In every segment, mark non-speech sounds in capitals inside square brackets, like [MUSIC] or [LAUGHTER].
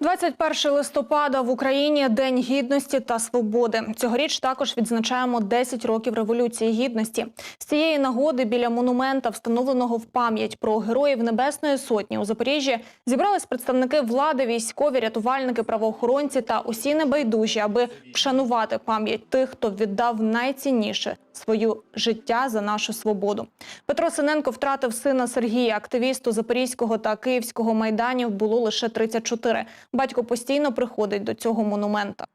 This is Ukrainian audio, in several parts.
21 листопада в Україні День гідності та свободи. Цьогоріч також відзначаємо 10 років революції гідності. З цієї нагоди біля монумента, встановленого в пам'ять про героїв Небесної Сотні у Запоріжжі, зібрались представники влади, військові, рятувальники, правоохоронці та усі небайдужі, аби вшанувати пам'ять тих, хто віддав найцінніше свою життя за нашу свободу. Петро Синенко втратив сина Сергія, активісту Запорізького та Київського майданів було лише 34. Батько постійно приходить до цього монумента.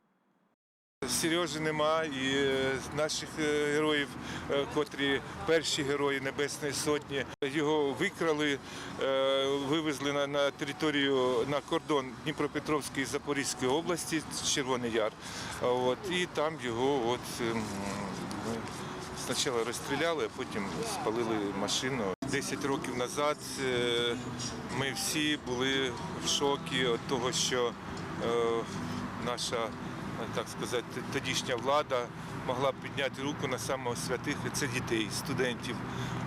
Сережі нема і е, наших е, героїв, е, котрі перші герої Небесної Сотні, його викрали, вивезли на, територію на кордон Дніпропетровської і Запорізької області, Червоний Яр. От, і там його от, ем, спочатку розстріляли, а потім спалили машину. Десять років назад ми всі були в шокі від того, що наша так сказати, тодішня влада могла підняти руку на самого святих, це дітей, студентів.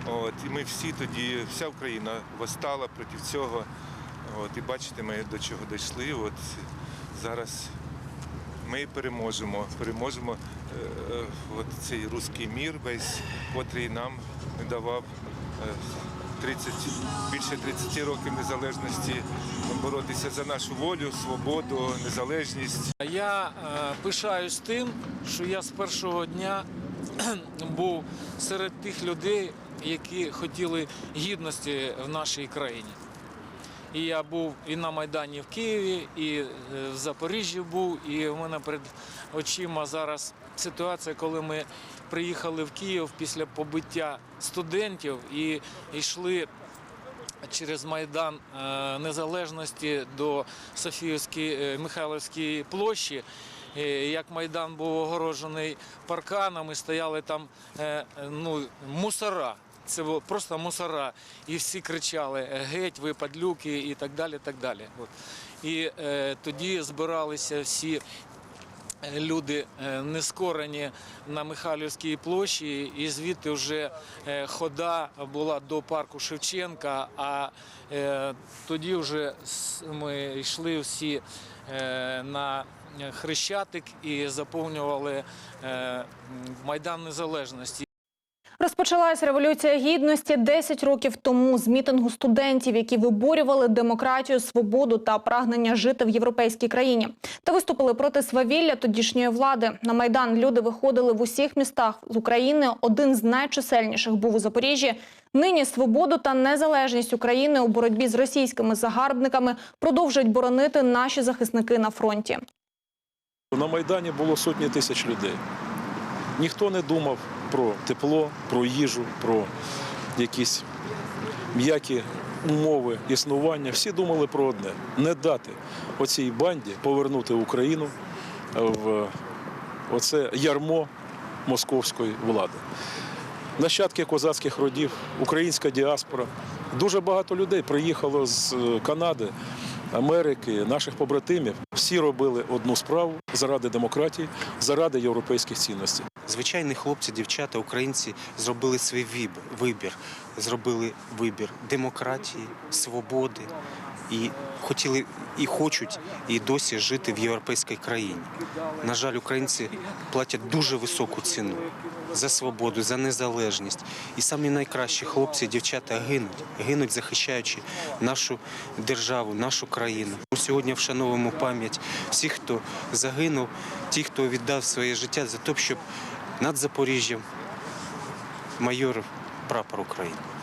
От, і ми всі тоді, вся Україна восстала проти цього. От, і бачите, ми до чого дійшли. От, зараз ми переможемо, переможемо е, е, от цей руський мір весь, котрий нам не давав е, 30, більше 30 років незалежності боротися за нашу волю, свободу, незалежність. Я е, пишаюсь тим, що я з першого дня [CLEARS THROAT] був серед тих людей, які хотіли гідності в нашій країні. І я був і на Майдані в Києві, і е, в Запоріжжі був, і в мене перед очима зараз ситуація, коли ми приїхали в Київ після побиття студентів і йшли через Майдан е, Незалежності до Софіївської е, Михайловської площі. Як Майдан був огороджений парканами, стояли там ну, мусора. Це просто мусора. І всі кричали геть, ви падлюки і так далі. так далі. От. І е, тоді збиралися всі е, люди е, нескорені на Михайлівській площі, і звідти вже е, хода була до парку Шевченка. А е, тоді вже ми йшли всі е, на Хрещатик і заповнювали е, Майдан Незалежності. Розпочалась революція гідності 10 років тому з мітингу студентів, які виборювали демократію, свободу та прагнення жити в європейській країні, та виступили проти свавілля тодішньої влади. На майдан люди виходили в усіх містах з України. Один з найчисельніших був у Запоріжжі. Нині свободу та незалежність України у боротьбі з російськими загарбниками продовжують боронити наші захисники на фронті. На Майдані було сотні тисяч людей. Ніхто не думав про тепло, про їжу, про якісь м'які умови існування. Всі думали про одне не дати оцій банді повернути Україну в оце ярмо московської влади. Нащадки козацьких родів, українська діаспора. Дуже багато людей приїхало з Канади, Америки, наших побратимів. Всі робили одну справу заради демократії, заради європейських цінностей. Звичайні хлопці, дівчата, українці зробили свій вибір, зробили вибір демократії, свободи і хотіли і хочуть і досі жити в європейській країні. На жаль, українці платять дуже високу ціну за свободу, за незалежність. І самі найкращі хлопці, дівчата гинуть, гинуть, захищаючи нашу державу, нашу країну. Сьогодні вшановуємо пам'ять всіх, хто загинув, ті, хто віддав своє життя за те, щоб над Запоріжжям майор прапор України.